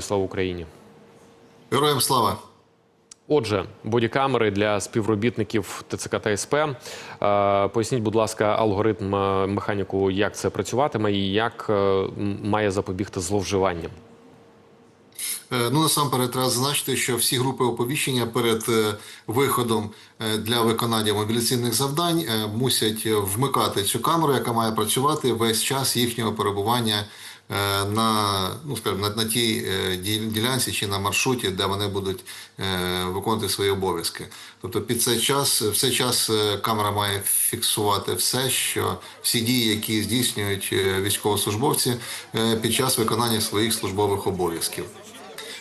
Слава Україні. Героям слава! Отже, бодікамери для співробітників ТЦК та СП. Е, Поясніть, будь ласка, алгоритм е, механіку, як це працюватиме і як е, має запобігти зловживанням. Е, Ну насамперед треба зазначити, що всі групи оповіщення перед е, виходом е, для виконання мобіляційних завдань мусять вмикати цю камеру, яка має працювати весь час їхнього перебування на ну скажімо, на, на тій ділянці чи на маршруті, де вони будуть виконувати свої обов'язки. Тобто під цей час, в цей час камера має фіксувати все, що всі дії, які здійснюють військовослужбовці під час виконання своїх службових обов'язків.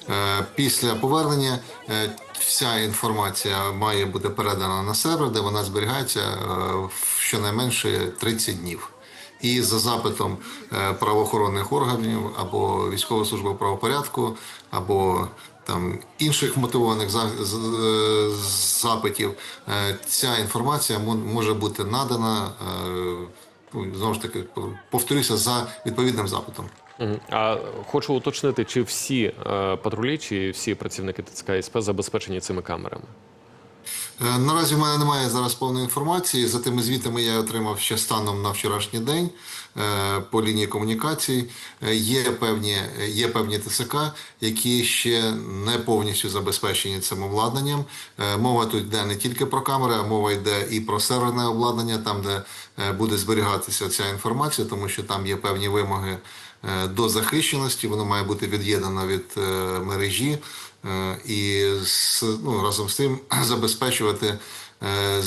Е, Після повернення е, вся інформація має бути передана на сервер, де вона зберігається е, в щонайменше 30 днів. І за запитом правоохоронних органів або військової служби правопорядку, або там інших мотивованих запитів, ця інформація може бути надана ну, знову ж таки повторюся за відповідним запитом. А хочу уточнити, чи всі е, патрулі, чи всі працівники ТЦК і СП забезпечені цими камерами? Е, Наразі в мене немає зараз повної інформації. За тими звітами я отримав ще станом на вчорашній день е, по лінії комунікацій. Є певні, є певні ТСК, які ще не повністю забезпечені цим обладнанням. Мова тут йде не тільки про камери, а мова йде і про серверне обладнання, там де буде зберігатися ця інформація, тому що там є певні вимоги до захищеності. Воно має бути від'єднано від е, мережі. Е, і ну, разом з тим забезпечувати е,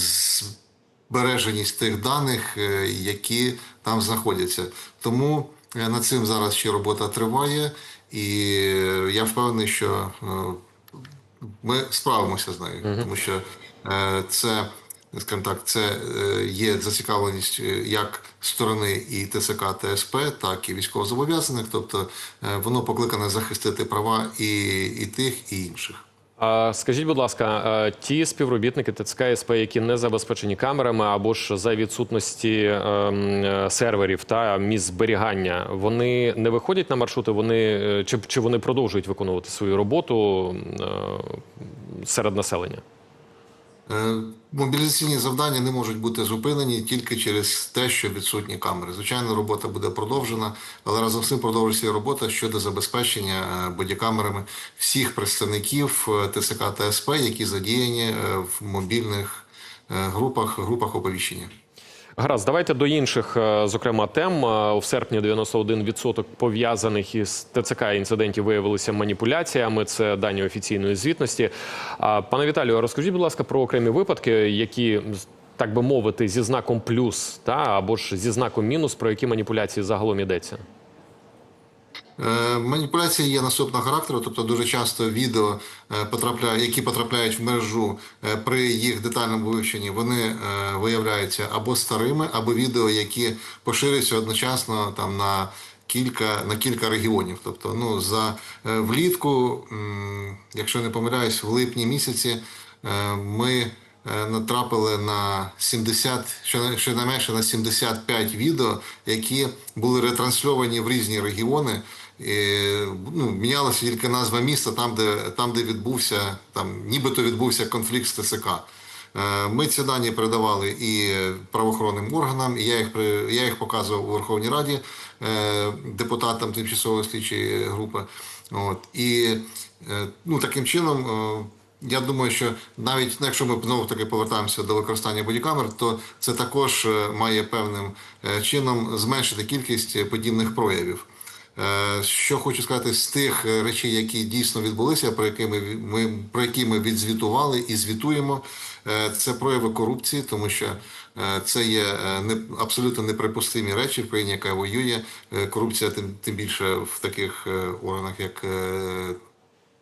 збереженість тих даних, е, які там знаходяться. Тому е, над цим зараз ще робота триває, і е, я впевнений, що е, ми справимося з нею, тому що е, це, скажімо так, це е, є зацікавленість е, як сторони і ТСК, ТСП, так і військовозобов'язаних. Тобто е, воно покликане захистити права і, і тих, і інших. Скажіть, будь ласка, ті співробітники ТЦК СП, які не забезпечені камерами або ж за відсутності ем, серверів та місць зберігання, вони не виходять на маршрути, вони чи, чи вони продовжують виконувати свою роботу серед населення? Е, Мобілізаційні завдання не можуть бути зупинені тільки через те, що відсутні камери. Звичайно, робота буде продовжена, але разом з цим продовжується робота щодо забезпечення е, бодікамерами всіх представників е, ТСК та СП, які задіяні в мобільних групах, групах оповіщення. Гаразд, давайте до інших, е, зокрема, тем. Е, У серпні 91% пов'язаних із ТЦК інцидентів виявилися маніпуляціями. Це дані офіційної звітності. Пане Віталію, розкажіть, будь ласка, про окремі випадки, які так би мовити, зі знаком плюс та або ж зі знаком мінус, про які маніпуляції загалом йдеться. Е, Маніпуляції є наступного характеру, тобто дуже часто відео е, потрапляють, які потрапляють в мережу е, при їх детальному вивченні, вони виявляються або старими, або відео, які поширюються одночасно там на кілька на кілька регіонів. Тобто, ну за влітку, якщо не помиляюсь, в липні місяці ми натрапили на 70, що- щонайменше на 75 відео, які були ретрансльовані в різні регіони. Ну, мінялася тільки назва міста, там, де, там, де відбувся, там, нібито відбувся конфлікт з ТСК. Е, Ми ці дані передавали і правоохоронним органам, і я їх, я їх показував у Верховній Раді е, депутатам тимчасової слідчої групи. От. І е, ну, таким чином. я думаю, що навіть ну, якщо ми знову таки повертаємося до використання бодікамер, то це також має певним чином зменшити кількість подібних проявів. Е, Що хочу сказати з тих е, речей, які дійсно відбулися, про які ми, ми про які ми відзвітували і звітуємо, е, це прояви корупції, тому що це є не абсолютно неприпустимі речі в країні, яка воює. Корупція тим тим більше в таких органах, як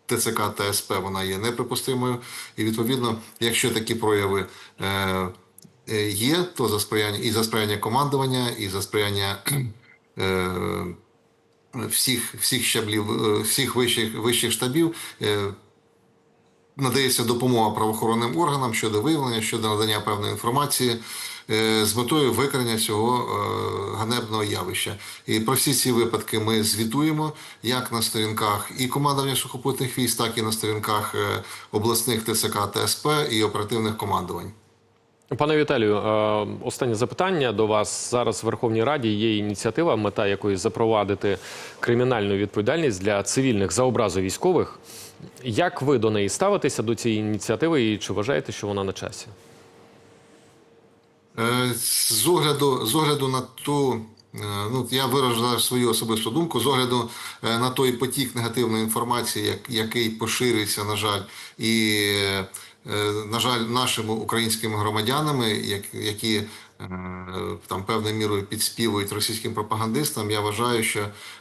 ТЦК та СП, вона є неприпустимою. І відповідно, якщо такі прояви є, то за сприяння і за сприяння командування, і за сприяння всіх, всіх щаблів, е, всіх вищих, вищих штабів. е, надається допомога правоохоронним органам щодо виявлення, щодо надання певної інформації е, з метою викорення цього ганебного явища. І про всі ці випадки ми звітуємо як на сторінках і командування сухопутних військ, так і на сторінках обласних ТЦК та СП і оперативних командувань. Пане Віталію, е, останнє запитання до вас. Зараз в Верховній Раді є ініціатива, мета якої запровадити кримінальну відповідальність для цивільних за образу військових. Як ви до неї ставитеся до цієї ініціативи і чи вважаєте, що вона на часі? Е, З огляду, з огляду на ту, е, ну я виражу зараз свою особисту думку, з огляду на той потік негативної інформації, який поширюється, на жаль, і, на жаль, нашими українськими громадянами, які е, там певною мірою підспівують російським пропагандистам, я вважаю, що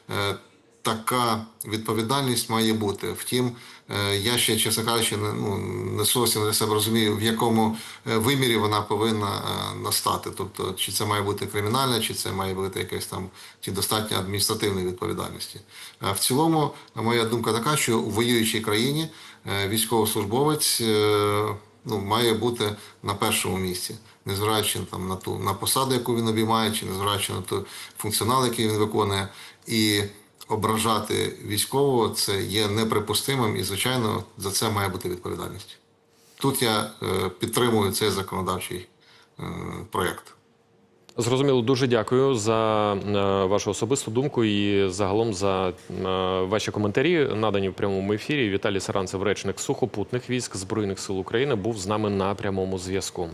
е, така відповідальність має бути. Втім, е, я ще, чесно кажучи, не, ну, не зовсім для себе розумію, в якому е, вимірі вона повинна е, настати. Тобто, чи це має бути кримінальна, чи це має бути якась там чи достатньо адміністративної відповідальності. А в цілому, моя думка така, що у воюючій країні е, військовослужбовець е, ну, має бути на першому місці, незважаючи там на ту на посаду, яку він обіймає, чи незважаючи на той функціонал, який він виконує, і ображати військового це є неприпустимим, і звичайно за це має бути відповідальність. Тут я е, підтримую цей законодавчий е, проєкт. Зрозуміло, дуже дякую за е, вашу особисту думку і загалом за е, ваші коментарі, надані в прямому ефірі. Віталій Саранцев, речник сухопутних військ Збройних сил України, був з нами на прямому зв'язку.